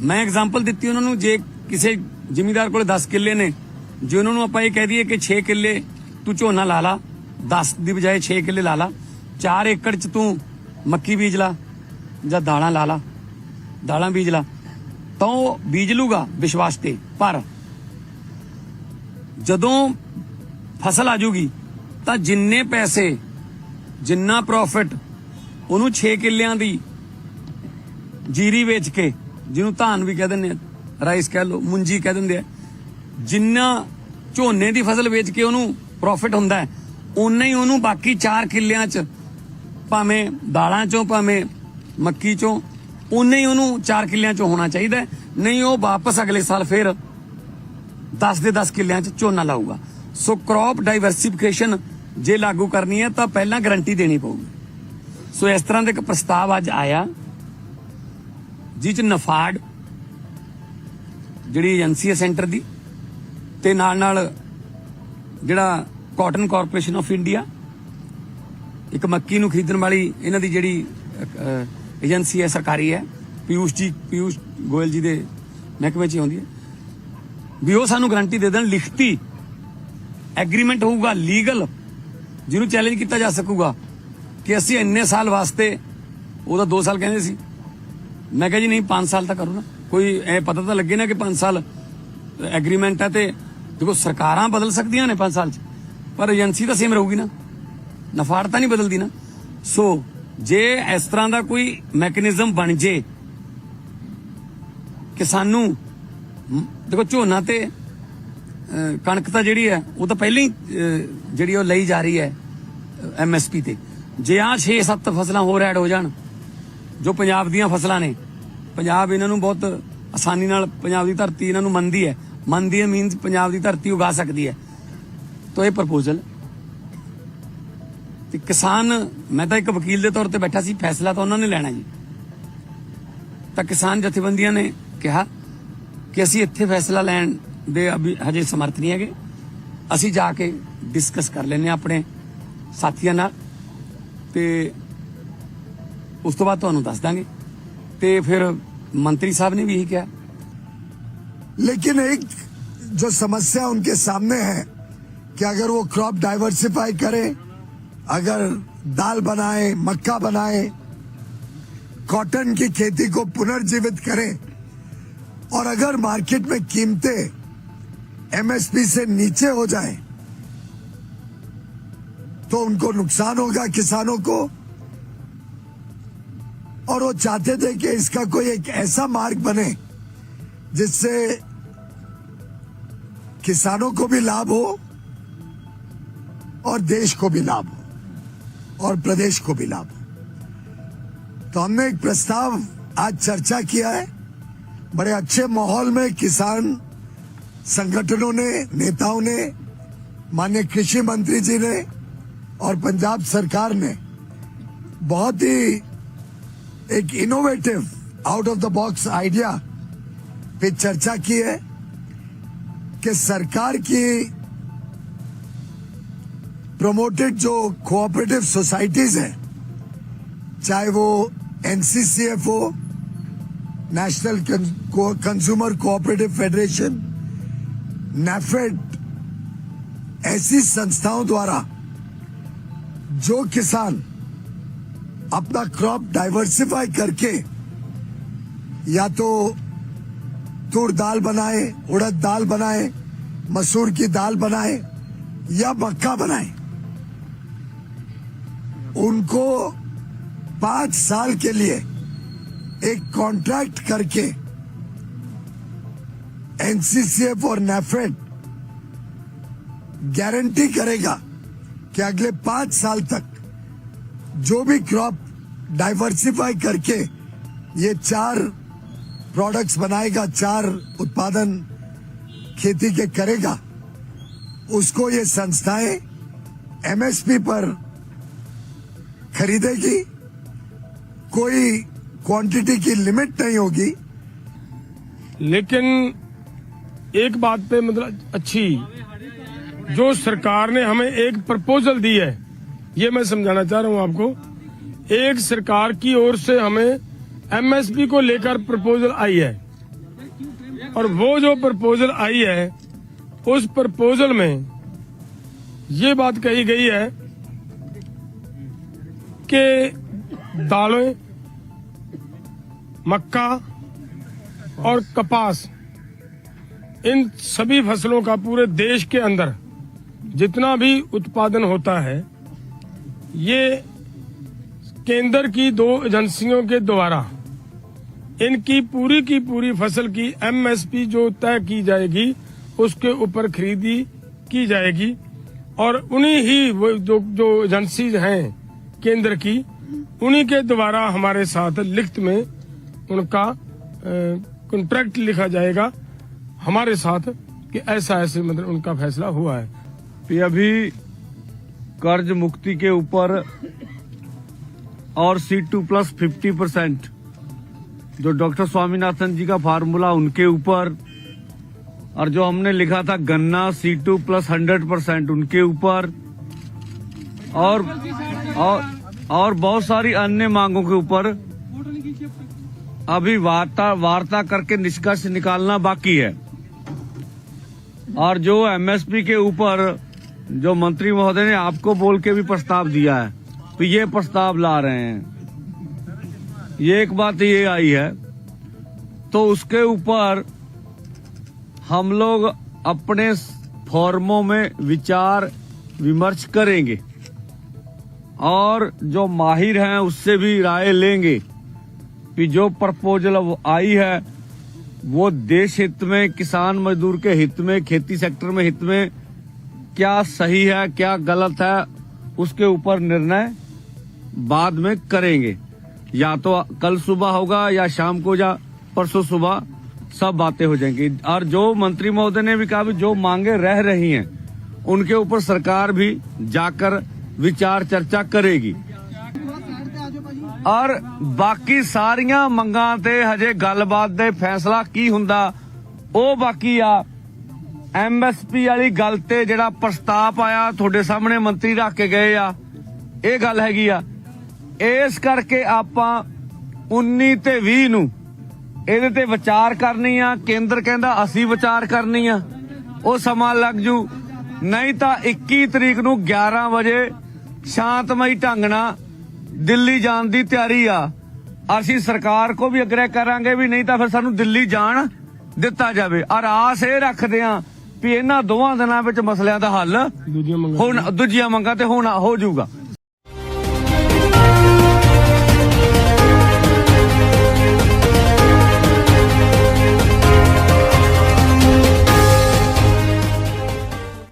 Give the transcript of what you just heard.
ਮੈਂ ਐਗਜ਼ਾਮਪਲ ਦਿੱਤੀ ਉਹਨਾਂ ਨੂੰ, ਜੇ ਕਿਸੇ ਜ਼ਿਮੀਂਦਾਰ ਕੋਲੇ 10 ਕਿੱਲੇ ਨੇ, ਜੇ ਉਹਨਾਂ ਨੂੰ ਆਪਾਂ ਇਹ ਕਹਿ ਦਈਏ ਕਿ 6 ਕਿੱਲੇ ਤੂੰ ਝੋਨਾ ਲਾ ਲਾ 10 ਦੀ ਬਜਾਏ 6 ਕਿੱਲੇ ਲਾ ਲਾ 4 ਏਕੜ ਚ ਤੂੰ ਮੱਕੀ ਬੀਜ ਲਾ, ਜਾਂ ਦਾਲਾਂ ਲਾ ਲਾ, ਦਾਲਾਂ ਬੀਜ ਲਾ, ਤਾਂ ਉਹ ਬੀਜ ਲੂਗਾ ਵਿਸ਼ਵਾਸ ਤੇ। ਪਰ ਜਦੋਂ ਫਸਲ ਆ ਜੂਗੀ, ਤਾਂ ਜਿੰਨੇ ਪੈਸੇ, ਜਿੰਨਾ ਪ੍ਰੋਫਿਟ ਉਹਨੂੰ 6 ਕਿੱਲਿਆਂ ਦੀ ਜੀਰੀ ਵੇਚ ਕੇ ਜਿਹਨੂੰ ਧਾਨ ਵੀ ਕਹਿ ਦਿੰਦੇ ਆ, ਰਾਈਸ ਕਹਿ ਲਓ, ਮੁੰਜੀ ਕਹਿ ਦਿੰਦੇ ਆ, ਜਿੰਨਾ ਝੋਨੇ ਦੀ ਫਸਲ ਵੇਚ ਕੇ ਉਹਨੂੰ ਪ੍ਰੋਫਿਟ ਹੁੰਦਾ ਹੈ ਉਨਾ ਹੀ ਉਹਨੂੰ ਬਾਕੀ 4 ਕਿੱਲਿਆਂ 'ਚ, ਭਾਵੇਂ ਦਾਲਾਂ 'ਚੋਂ, ਭਾਵੇਂ ਮੱਕੀ 'ਚੋਂ ਉਨਾ ਹੀ ਉਹਨੂੰ 4 ਕਿੱਲਿਆਂ 'ਚੋਂ ਹੋਣਾ ਚਾਹੀਦਾ ਨਹੀਂ ਉਹ ਵਾਪਸ ਅਗਲੇ ਸਾਲ ਫਿਰ 10 ਦੇ 10 ਕਿੱਲਿਆਂ 'ਚ ਝੋਨਾ ਲਾਊਗਾ। ਸੋ ਕ੍ਰੌਪ ਡਾਈਵਰਸਿਫਿਕੇਸ਼ਨ ਜੇ ਲਾਗੂ ਕਰਨੀ ਹੈ ਤਾਂ ਪਹਿਲਾਂ ਗਾਰੰਟੀ ਦੇਣੀ ਪਊਗੀ। ਸੋ ਇਸ ਤਰ੍ਹਾਂ ਦਾ ਇੱਕ ਪ੍ਰਸਤਾਵ ਅੱਜ ਆਇਆ। ਜਿਹ ਚ ਨਫਾਡ ਜਿਹੜੀ ਏਜੰਸੀ ਹੈ ਸੈਂਟਰ ਦੀ, ਤੇ ਨਾਲ ਨਾਲ ਜਿਹੜਾ ਕਾਟਨ ਕਾਰਪੋਰੇਸ਼ਨ ਆਫ ਇੰਡੀਆ, ਇੱਕ ਮੱਕੀ ਨੂੰ ਖਰੀਦਣ ਵਾਲੀ ਇਹਨਾਂ ਦੀ ਜਿਹੜੀ ਏਜੰਸੀ ਹੈ, ਸਰਕਾਰੀ ਹੈ ਪਿਊਸ਼ ਜੀ ਪਿਊਸ਼ ਗੋਇਲ ਜੀ ਦੇ ਮਹਿਕਮੇ 'ਚ ਹੀ ਆਉਂਦੀ ਹੈ, ਵੀ ਉਹ ਸਾਨੂੰ ਗਰੰਟੀ ਦੇ ਦੇਣ, ਲਿਖਤੀ ਐਗਰੀਮੈਂਟ ਹੋਊਗਾ, ਲੀਗਲ, ਜਿਹਨੂੰ ਚੈਲੰਜ ਕੀਤਾ ਜਾ ਸਕੂਗਾ, ਕਿ ਅਸੀਂ ਇੰਨੇ ਸਾਲ ਵਾਸਤੇ, ਉਹਦਾ 2 ਸਾਲ ਕਹਿੰਦੇ ਸੀ ਮੈਂ ਕਿਹਾ ਜੀ ਨਹੀਂ 5 ਸਾਲ ਤਾਂ ਕਰੋ ਨਾ। ਕੋਈ ਇਹ ਪਤਾ ਤਾਂ ਲੱਗੇ ਨਾ ਕਿ 5 ਸਾਲ ਐਗਰੀਮੈਂਟ ਹੈ ਤੇ ਦੇਖੋ, ਸਰਕਾਰਾਂ ਬਦਲ ਸਕਦੀਆਂ ਨੇ 5 ਸਾਲ ਚ, ਪਰ ਏਜੰਸੀ ਤਾਂ ਸੇਮ ਰਹੂਗੀ ਨਾ। ਨਫਾੜ ਤਾਂ ਨਹੀਂ ਬਦਲਦੀ ਨਾ। ਸੋ ਜੇ ਇਸ ਤਰ੍ਹਾਂ ਦਾ ਕੋਈ ਮੈਕੈਨਿਜ਼ਮ ਬਣ ਜੇ ਕਿ ਸਾਨੂੰ ਦੇਖੋ, ਝੋਨਾ ਤੇ ਕਣਕ ਤਾਂ ਜਿਹੜੀ ਹੈ, ਉਹ ਤਾਂ ਪਹਿਲਾਂ ਹੀ ਜਿਹੜੀ ਉਹ ਲਈ ਜਾ ਰਹੀ ਹੈ ਐਮਐਸਪੀ ਤੇ। ਜੇ ਆ 6-7 ਫਸਲਾਂ ਹੋਰ ਐਡ ਹੋ ਜਾਣ ਜੋ ਪੰਜਾਬ ਦੀਆਂ ਫਸਲਾਂ ਨੇ। ਪੰਜਾਬ ਇਹਨਾਂ ਨੂੰ ਬਹੁਤ ਆਸਾਨੀ ਨਾਲ ਪੰਜਾਬ ਦੀ ਧਰਤੀ ਇਹਨਾਂ ਨੂੰ ਮੰਨਦੀ ਹੈ। ਮੰਨਦੀ ਹੈ ਮੀਨਸ ਪੰਜਾਬ ਦੀ ਧਰਤੀ ਉਗਾ ਸਕਦੀ ਹੈ। ਤਾਂ ਇਹ ਪ੍ਰਪੋਜ਼ਲ ਤੇ ਕਿਸਾਨ, ਮੈਂ ਤਾਂ ਇੱਕ ਵਕੀਲ ਦੇ ਤੌਰ ਤੇ ਬੈਠਾ ਸੀ, ਫੈਸਲਾ ਤਾਂ ਉਹਨਾਂ ਨੇ ਲੈਣਾ ਜੀ। ਤਾਂ ਕਿਸਾਨ ਜਥੇਬੰਦੀਆਂ ਨੇ ਕਿਹਾ ਕਿ ਅਸੀਂ ਇੱਥੇ ਫੈਸਲਾ ਲੈਣ ਦੇ ਅਭੀ, ਹਜੇ ਸਮਰਥ ਨਹੀਂ ਹੈਗੇ। ਅਸੀਂ ਜਾ ਕੇ ਡਿਸਕਸ ਕਰ ਲੈਨੇ ਆਪਣੇ ਸਾਥੀਆਂ ਨਾਲ। ਤੇ ਉਸ ਤੋਂ ਬਾਅਦ ਤੁਹਾਨੂੰ ਦੱਸ ਦਾਂਗੇ ਤੇ ਫਿਰ ਮੰਤਰੀ ਸਾਹਿਬ ਨੇ ਵੀ ਇਹੀ ਕਿਹਾ लेकिन एक जो समस्या उनके सामने है कि अगर वो क्रॉप डाइवर्सिफाई करे अगर दाल बनाए मक्का बनाए कॉटन की खेती को पुनर्जीवित करें और अगर मार्केट में कीमतें एमएसपी से नीचे हो जाए तो उनको नुकसान होगा किसानों को और वो चाहते थे कि इसका कोई एक ऐसा मार्ग बने जिससे किसानों को भी लाभ हो और देश को भी लाभ हो और प्रदेश को भी लाभ हो। तो हमने एक प्रस्ताव आज चर्चा किया है। बड़े अच्छे माहौल में किसान संगठनों ने, नेताओं ने, माननीय कृषि मंत्री जी ने और पंजाब सरकार ने बहुत ही एक innovative out of the box idea पे चर्चा की है कि सरकार की प्रमोटेड जो कोऑपरेटिव सोसाइटीज हैं, चाहे वो एनसीसीएफ हो national consumer cooperative federation NAFED ऐसी संस्थाओं द्वारा जो किसान अपना क्रॉप डाइवर्सिफाई करके या तो तूर दाल बनाए, उड़द दाल बनाए, मसूर की दाल बनाए या मक्का बनाए। उनको पाँच साल के लिए एक कॉन्ट्रैक्ट करके एनसीसीएफ और नेफेड गारंटी करेगा कि अगले पाँच साल तक जो भी क्रॉप डाइवर्सिफाई करके ये चार प्रोडक्ट्स बनाएगा, चार उत्पादन खेती के करेगा, उसको ये संस्थाएँ एमएसपी पर खरीदेगी। कोई क्वांटिटी की लिमिट नहीं होगी। लेकिन एक बात पे मतलब अच्छी, जो सरकार ने हमें एक प्रपोजल दी है ये मैं समझाना चाह रहा हूँ आपको, एक सरकार की ओर से हमें एमएसपी को लेकर प्रपोजल आई है। और वो जो प्रपोजल आई है, उस प्रपोजल में ये बात कही गई है कि दालें, मक्का और कपास, इन सभी फ़सलों का पूरे देश के अंदर जितना भी उत्पादन होता है ये केंद्र की दो एजेंसियों के द्वारा इनकी पूरी की पूरी फ़सल की एमएसपी जो तय की जाएगी, उसके ऊपर खरीदी की जाएगी और उन्हीं ही वो जो जो एजेंसीज हैं केंद्र की, उन्हीं के द्वारा हमारे साथ लिखित में उनका कॉन्ट्रैक्ट लिखा जाएगा। हमारे साथ कि ऐसा ऐसे मतलब उनका फैसला हुआ है। अभी कर्ज मुक्ति के ऊपर और C two plus fifty percent जो डॉक्टर स्वामीनाथन जी का फार्मूला उनके ऊपर और जो हमने लिखा था गन्ना C two plus hundred percent उनके ऊपर और और और बहुत सारी अन्य मांगों के ऊपर अभी वार्ता वार्ता करके निष्कर्ष निकालना बाकी है। और जो एमएसपी के ऊपर जो मंत्री महोदय ने आपको बोल के भी प्रस्ताव दिया है तो ये प्रस्ताव ला रहे हैं। ये एक बात ये आई है तो उसके ऊपर हम लोग अपने फॉर्मों में विचार विमर्श करेंगे और जो माहिर हैं उससे भी राय लेंगे कि जो प्रपोजल आई है, वो देश हित में, किसान मजदूर के हित में, खेती सेक्टर में हित में क्या सही है क्या गलत है उसके ऊपर निर्णय बाद में करेंगे या तो कल सुबह होगा या शाम को या परसों सुबह सब बातें हो जाएंगी और जो मंत्री महोदय ने भी कहा भी जो मांगे रह रही हैं उनके ऊपर सरकार भी जाकर विचार चर्चा करेगी ਔਰ ਬਾਕੀ ਸਾਰੀਆਂ ਮੰਗਾਂ ਤੇ ਹਜੇ ਗੱਲਬਾਤ ਦੇ ਫੈਸਲਾ ਕੀ ਹੁੰਦਾ ਉਹ ਬਾਕੀ ਆ ਐਮਐਸਪੀ ਵਾਲੀ ਗੱਲ ਤੇ ਜਿਹੜਾ ਪ੍ਰਸਤਾਵ ਆਇਆ, ਤੁਹਾਡੇ ਸਾਹਮਣੇ ਮੰਤਰੀ ਰੱਖ ਕੇ ਗਏ ਆ, ਇਹ ਗੱਲ ਹੈਗੀ ਆ। ਇਸ ਕਰਕੇ ਆਪਾਂ 19 ਤੇ 20 ਨੂੰ ਇਹਦੇ ਤੇ ਵਿਚਾਰ ਕਰਨੀ ਆ, ਕੇਂਦਰ ਕਹਿੰਦਾ ਅਸੀਂ ਵਿਚਾਰ ਕਰਨੀ ਆ, ਉਹ ਸਮਾਂ ਲੱਗ ਜੂ। ਨਹੀਂ ਤਾਂ 21 ਤਰੀਕ ਨੂੰ 11 ਵਜੇ ਸ਼ਾਂਤਮਈ ਢੰਗ ਨਾਲ ਦਿੱਲੀ ਜਾਣ ਦੀ ਤਿਆਰੀ ਆ। ਅਸੀਂ ਸਰਕਾਰ ਕੋ ਵੀ ਅਗਰੇ ਕਰਾਂਗੇ ਵੀ ਨਹੀਂ ਤਾਂ ਫਿਰ ਸਾਨੂੰ ਦਿੱਲੀ ਜਾਣ ਦਿੱਤਾ ਜਾਵੇ। ਔਰ ਆਸ ਇਹ ਰੱਖਦੇ ਆ ਵੀ ਇਹਨਾਂ ਦੋਵਾਂ ਦਿਨਾਂ ਵਿੱਚ ਮਸਲਿਆਂ ਦਾ ਹੱਲ ਹੁਣ ਦੂਜੀਆਂ ਮੰਗਾਂ ਤੇ ਹੋਣਾ ਹੋ ਜਾਊਗਾ।